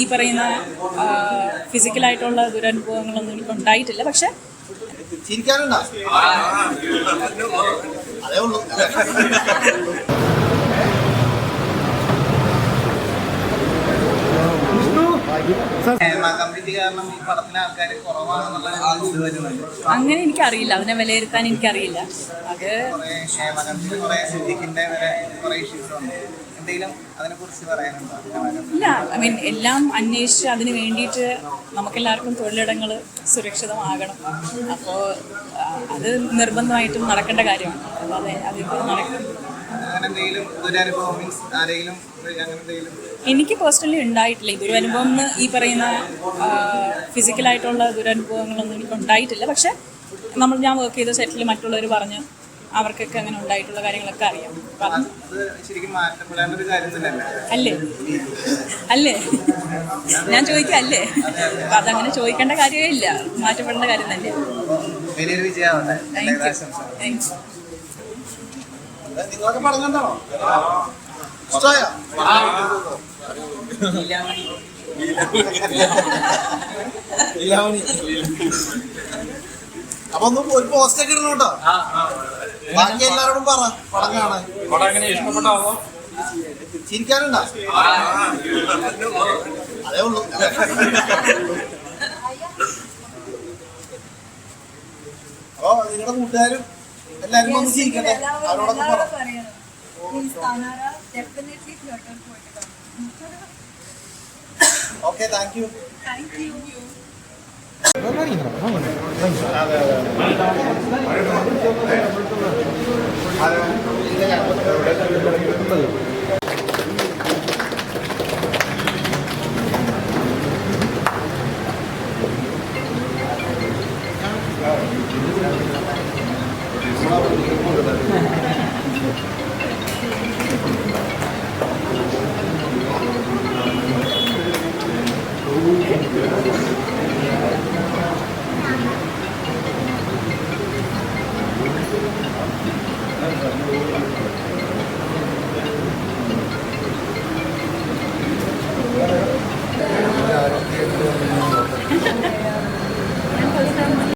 ഈ പറയുന്ന ഫിസിക്കലായിട്ടുള്ള ദുരനുഭവങ്ങളൊന്നും എനിക്ക് ഉണ്ടായിട്ടില്ല. പക്ഷെ ചിരിക്കാനുണ്ടോ? അതേ ഉള്ളൂ. കമ്മിറ്റി കാരണം ഈ പടത്തിന് ആൾക്കാർ കുറവാണെന്നുള്ള ഇത് വരുന്നുണ്ട്. അങ്ങനെ എനിക്കറിയില്ല. അതിനെ വിലയിരുത്താൻ എനിക്കറിയില്ല. അത് കുറേ കുറേ വരെ കുറേ ഇഷ്യൂസ് ഉണ്ട്. എന്തെങ്കിലും അതിനെക്കുറിച്ച് പറയാനുണ്ടോ? ഇല്ല. ഐ മീൻ എല്ലാം അന്വേഷിച്ച് അതിന് വേണ്ടിയിട്ട് നമുക്കെല്ലാവർക്കും തൊഴിലിടങ്ങൾ സുരക്ഷിതമാകണം. അപ്പോൾ അത് നിർബന്ധമായിട്ടും നടക്കേണ്ട കാര്യമാണ്. അപ്പോൾ അത് അതിപ്പോൾ നടക്കും. അങ്ങനെ എന്തെങ്കിലും ദുരനുഭവം മീൻസ് ആരെങ്കിലും അങ്ങനെ എന്തെങ്കിലും? എനിക്ക് പേഴ്സണലി ഉണ്ടായിട്ടില്ല. ഇതൊരു അനുഭവം എന്ന് ഈ പറയുന്ന ഫിസിക്കലായിട്ടുള്ള ദുരനുഭവങ്ങളൊന്നും എനിക്ക് ഉണ്ടായിട്ടില്ല. പക്ഷേ നമ്മൾ ഞാൻ വർക്ക് ചെയ്ത സെറ്റിൽ മറ്റുള്ളവർ പറഞ്ഞ് അവർക്കൊക്കെ അങ്ങനെ ഉണ്ടായിട്ടുള്ള കാര്യങ്ങളൊക്കെ അറിയാം. അല്ലേ? അല്ലേ? ഞാൻ ചോദിക്കാം അല്ലേ? അപ്പം അതങ്ങനെ ചോദിക്കേണ്ട കാര്യമേ ഇല്ല. മാറ്റപ്പെടേണ്ട കാര്യം തന്നെ. നിങ്ങളൊക്കെ പറഞ്ഞോ ഇഷ്ടമായോ? അപ്പൊ ഒന്ന് ഒരു പോസ്റ്റ് ഒക്കെ ഇടണം കേട്ടോ. ബാക്കി എല്ലാരോടും പറ. പടം കാണാൻ പടം എങ്ങനെ ഇഷ്ടപ്പെട്ടാവോ? ചിരിക്കാനുണ്ടോ? അതേ ഉള്ളൂ. അപ്പൊ നിങ്ങളുടെ കൂട്ടുകാരും എല്ലാരും ഒന്ന് ചിരിക്കട്ടെ. അവരോടൊക്കെ പറ. Okay thank you Thank you.